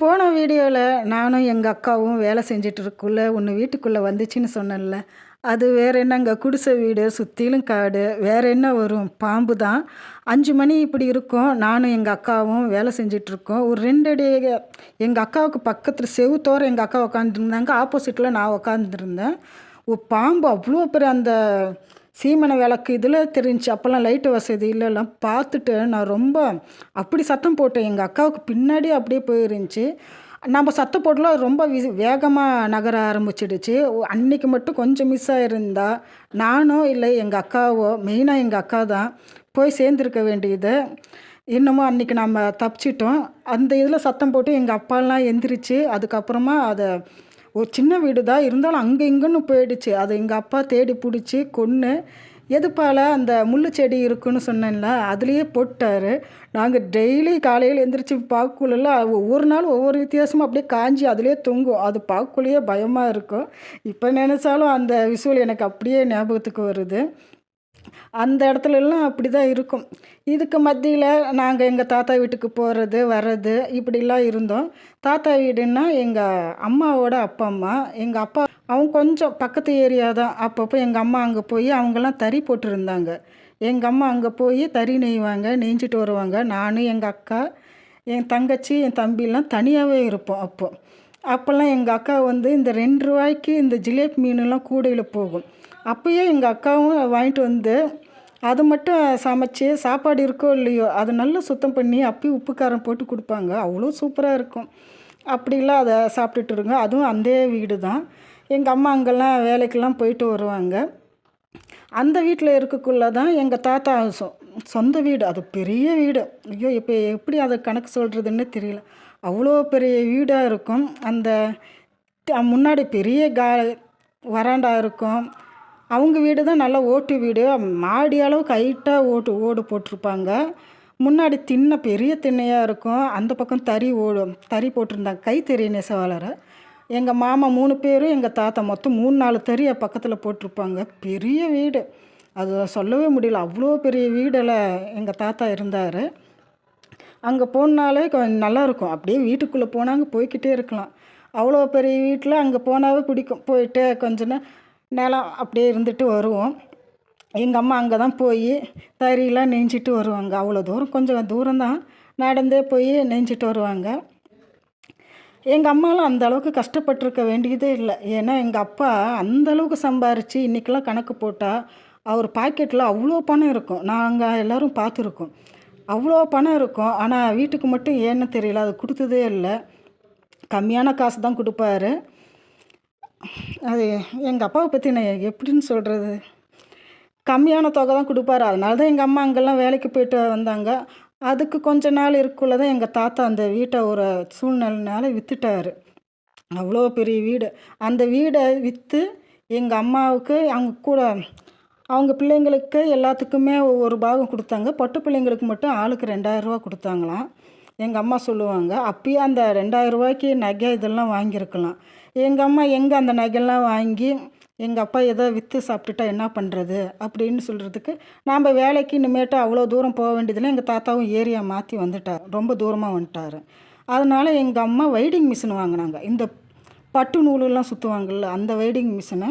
போன வீடியோவில் நானும் எங்கள் அக்காவும் வேலை செஞ்சுட்டு இருக்குள்ள ஒன்று வீட்டுக்குள்ளே வந்துச்சுன்னு சொன்னேன்ல. அது வேற என்னங்க? குடிசை வீடு சுற்றிலும் காடு வேற என்ன வரும்? பாம்பு தான். அஞ்சு மணி இப்படி இருக்கும். நானும் எங்கள் அக்காவும் வேலை செஞ்சிட்ருக்கோம். ஒரு ரெண்டு அடி எங்கள் அக்காவுக்கு பக்கத்தில் செவுத்தோற எங்கள் அக்கா உட்காந்துருந்தாங்க ஆப்போசிட்டில் நான் உட்காந்துருந்தேன் ஒரு பாம்பு அவ்வளோ பெரிய அந்த சீமனை விளக்கு இதில் தெரிஞ்சு அப்போல்லாம் லைட்டு வசதி இல்லைலாம் பார்த்துட்டு நான் ரொம்ப அப்படி சத்தம் போட்டேன். எங்கள் அக்காவுக்கு பின்னாடி அப்படியே போயிருந்துச்சு. நம்ம சத்தம் போடல ரொம்ப வி வேகமாக நகர ஆரம்பிச்சிடுச்சு. அன்னைக்கு மட்டும் கொஞ்சம் மிஸ் ஆகிருந்தா நானோ இல்லை எங்கள் அக்காவோ மெயினாக எங்கள் அக்கா தான் போய் சேர்ந்துருக்க வேண்டியது. இன்னமும் அன்றைக்கி நம்ம தப்பிச்சிட்டோம். அந்த இதில் சத்தம் போட்டு எங்கள் அப்பாலாம் எந்திரிச்சு அதுக்கப்புறமா அதை ஒரு சின்ன வீடு தான் இருந்தாலும் அங்கே இங்கேன்னு போயிடுச்சு. அதை எங்கள் அப்பா தேடி பிடிச்சி கொன்று எதுப்பால் அந்த முள்ளு செடி இருக்குன்னு சொன்னேன்ல அதுலேயே போட்டார். நாங்கள் டெய்லி காலையில் எழுந்திரிச்சி பார்க்கக்குள்ள ஒவ்வொரு நாள் ஒவ்வொரு வித்தியாசமும் அப்படியே காஞ்சி அதுலேயே தொங்கும். அது பார்க்கக்குள்ளேயே பயமாக இருக்கும். இப்போ நினச்சாலும் அந்த விஷுவல் எனக்கு அப்படியே ஞாபகத்துக்கு வருது. அந்த இடத்துலலாம் அப்படி தான் இருக்கும். இதுக்கு மத்தியில் நாங்கள் எங்கள் தாத்தா வீட்டுக்கு போகிறது வர்றது இப்படிலாம் இருந்தோம். தாத்தா வீடுன்னா எங்கள் அம்மாவோட அப்பா அம்மா. எங்கள் அப்பா அவங்க கொஞ்சம் பக்கத்து ஏரியா தான். அப்பப்போ எங்கள் அம்மா அங்கே போய் அவங்கெல்லாம் தறி போட்டிருந்தாங்க. எங்கள் அம்மா அங்கே போய் தறி நெய்வாங்க நெஞ்சிட்டு வருவாங்க. நான் எங்கள் அக்கா என் தங்கச்சி என் தம்பிலாம் தனியாகவே இருப்போம் அப்போது அப்போல்லாம் எங்கள் அக்கா வந்து இந்த ரெண்டு ரூபாய்க்கு இந்த ஜிலேபி மீனெல்லாம் கூடையில் போகும். அப்போயே எங்கள் அக்காவும் வாங்கிட்டு வந்து அது மட்டும் சமைச்சி சாப்பாடு இருக்கோ இல்லையோ அதை நல்லா சுத்தம் பண்ணி அப்பயும் உப்பு காரம் போட்டு கொடுப்பாங்க. அவ்வளோ சூப்பராக இருக்கும். அப்படிலாம் அதை சாப்பிட்டுட்டு இருங்க. அதுவும் அந்த வீடு தான். எங்கள் அம்மா அங்கெல்லாம் வேலைக்கெல்லாம் போயிட்டு வருவாங்க. அந்த வீட்டில் இருக்கக்குள்ளே தான் எங்கள் தாத்தா சொ சொந்த வீடு. அது பெரிய வீடு. ஐயோ இப்போ எப்படி அதை கணக்கு சொல்கிறதுன்னு தெரியல. அவ்வளோ பெரிய வீடாக இருக்கும். அந்த முன்னாடி பெரிய கா வராண்டா இருக்கும். அவங்க வீடு தான் நல்லா ஓட்டு வீடு. மாடி அளவுக்கு ஹைட்டாக ஓட்டு ஓடு போட்டிருப்பாங்க. முன்னாடி திண்ணை பெரிய திண்ணையாக இருக்கும். அந்த பக்கம் தறி ஓடு தறி போட்டிருந்தாங்க. கைத்தறி நெசவாளர். எங்கள் மாமா மூணு பேரும் எங்கள் தாத்தா மொத்தம் மூணு நாலு தறியை பக்கத்தில் போட்டிருப்பாங்க. பெரிய வீடு. அது சொல்லவே முடியல. அவ்வளோ பெரிய வீடில் எங்கள் தாத்தா இருந்தார். அங்கே போனாலே கொஞ்சம் நல்லாயிருக்கும் அப்படியே வீட்டுக்குள்ளே போனாங்க போய்கிட்டே இருக்கலாம். அவ்வளோ பெரிய வீட்டில் அங்கே போனாவே பிடிக்கும். போயிட்டு கொஞ்ச நிலம் அப்படியே இருந்துட்டு வருவோம். எங்கள் அம்மா அங்கே தான் போய் தறியெலாம் நெஞ்சிட்டு வருவாங்க. அவ்வளோ தூரம் கொஞ்சம் தூரம்தான் நடந்தே போய் நெஞ்சிட்டு வருவாங்க. எங்கள் அம்மாலாம் அந்த அளவுக்கு கஷ்டப்பட்டிருக்க வேண்டியதே இல்லை. ஏன்னா எங்கள் அப்பா அந்த அளவுக்கு சம்பாரித்து இன்றைக்கெலாம் கணக்கு போட்டால் அவர் பாக்கெட்டில் அவ்வளோ பணம் இருக்கும். நாங்கள் எல்லோரும் பார்த்துருக்கோம். அவ்வளோ பணம் இருக்கும். ஆனால் வீட்டுக்கு மட்டும் ஏன்னு தெரியல. அது கொடுத்ததே இல்லை. கம்மியான காசு தான் கொடுப்பாரு. அது எங்கள் அப்பாவை பற்றி நான் எப்படின்னு சொல்கிறது கம்மியான தொகை தான் கொடுப்பாரு. அதனால தான் எங்கள் அம்மா அங்கெல்லாம் வேலைக்கு போயிட்டு வந்தாங்க. அதுக்கு கொஞ்ச நாள் இருக்குள்ளே தான் எங்கள் தாத்தா அந்த வீட்டை ஒரு சூழ்நிலைனால விற்றுட்டார் அவ்வளோ பெரிய வீடு. அந்த வீடை விற்று எங்கள் அம்மாவுக்கு அவங்க கூட அவங்க பிள்ளைங்களுக்கு எல்லாத்துக்குமே ஒரு பாகம் கொடுத்தாங்க. பட்டு பிள்ளைங்களுக்கு மட்டும் ஆளுக்கு ரெண்டாயிரரூவா கொடுத்தாங்களாம். எங்கள் அம்மா சொல்லுவாங்க அப்பயே அந்த ரெண்டாயிரரூவாய்க்கு நகை இதெல்லாம் வாங்கியிருக்கலாம். எங்கள் அம்மா எங்கே அந்த நகைலாம் வாங்கி எங்கள் அப்பா ஏதோ விற்று சாப்பிட்டுட்டா என்ன பண்ணுறது அப்படின்னு சொல்கிறதுக்கு நாம் வேலைக்கு இனிமேட்டு அவ்வளோ தூரம் போக வேண்டியதில்லை எங்கள் தாத்தாவும் ஏரியா மாற்றி வந்துட்டார். ரொம்ப தூரமாக வந்துட்டார். அதனால் எங்கள் அம்மா வெய்டிங் மிஷின் வாங்கினாங்க. இந்த பட்டு நூலெல்லாம் சுற்றுவாங்கள்ல அந்த வெய்டிங் மிஷினை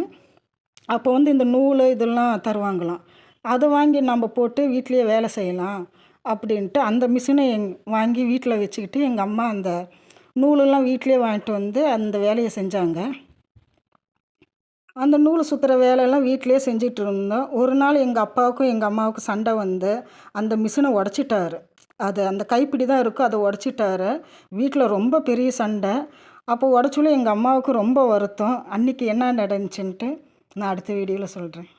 அப்போ வந்து இந்த நூல் இதெல்லாம் தருவாங்களாம். அதை வாங்கி நம்ம போட்டு வீட்லேயே வேலை செய்யலாம். அப்படின்ட்டு அந்த மிஷினை எங் வாங்கி வீட்டில் வச்சுக்கிட்டு எங்கள் அம்மா அந்த நூலெல்லாம் வீட்டிலே வாங்கிட்டு வந்து அந்த வேலையை செஞ்சாங்க. அந்த நூல் சுற்றுற வேலையெல்லாம் வீட்டிலே செஞ்சிட்டு இருந்தோம். ஒரு நாள் எங்கள் அப்பாவுக்கும் எங்கள் அம்மாவுக்கும் சண்டை வந்து அந்த மிஷினை உடச்சிட்டாரு. அது அந்த கைப்பிடி தான் இருக்கும் அதை உடச்சிட்டாரு. வீட்டில் ரொம்ப பெரிய சண்டை. அப்போ உடச்சுள்ள எங்கள் அம்மாவுக்கு ரொம்ப வருத்தம். அன்றைக்கி என்ன நடந்துச்சுன்ட்டு நான் அடுத்த வீடியோவில் சொல்கிறேன்